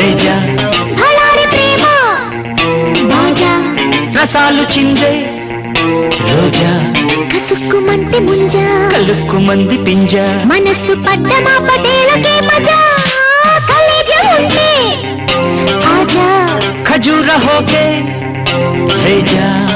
ఆజా ఖజూర హోకే లేజా భళారి ప్రేమ. బాజా రసాలు చిందే. రోజా? కసుక్కుమంటే ముంజా. కలుక్కు మంది పింజా. మనస్సు పడ్డమా పటేలకే మజా. కలేజా ఉంటే. ఆజా. ఖజూర హోకే. లేజా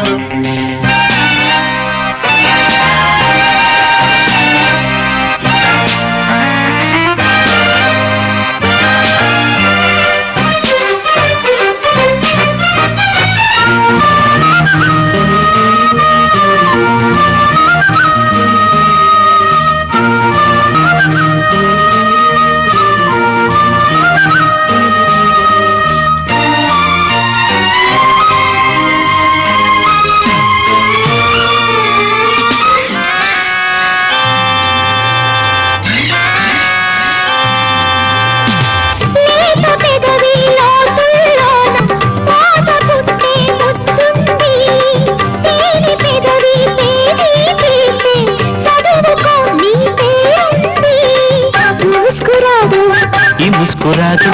ముస్కురాదు.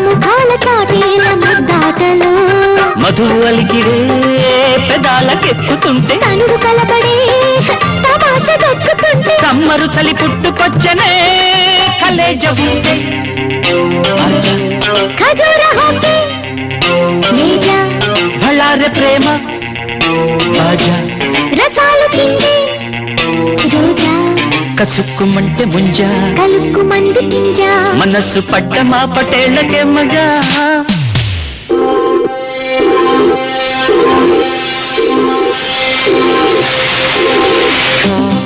ముఖాల చాటేల ముద్దాటలు. అలికిడే పెదాలకెక్కుతుంటే. తనువు కలబడే తమాష దొక్కుతుంటే. కమ్మరు చలి పుట్టుకొచ్చనే కలేజ ఉంటే ఖజూర హోకే. బళ్ళారె ప్రేమ. బాజా కసుక్కుమంటే ముంజా. కలుక్కు మంది పింజా. మనస్సు పడ్డ మా పటేళ్ళకే మజా. యంగే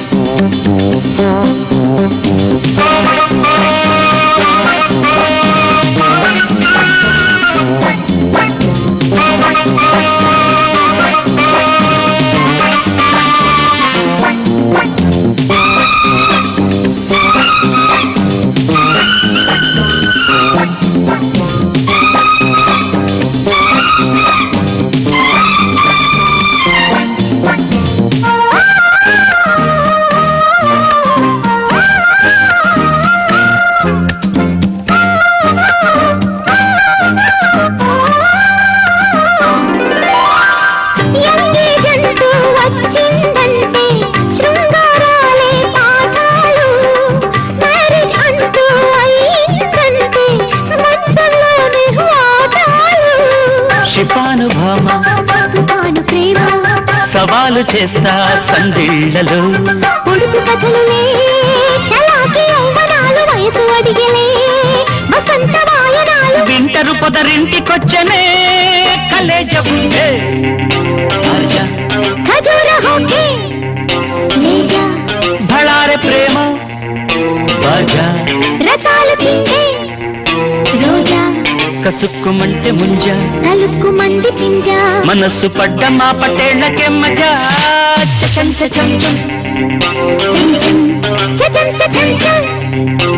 శిపాను భామ తుఫాను ప్రేమ సవాలు చేస్తా సందిళ్ళలో పొడుపు కథలులే చలాకి యౌవనాలు వయసు అడిగలే వసంత వాయనాలు. వింటరు పొదరింటికొచ్చనే కలేజ ఆజా ఖజూర హోకే కసుక్కుమంటే ముంజా. కలుక్కు మంది పింజా. మనస్సు పడ్డ మా పటేళ్ళకే మజా. చచం చచం చం చం చం. చచం చచం చం.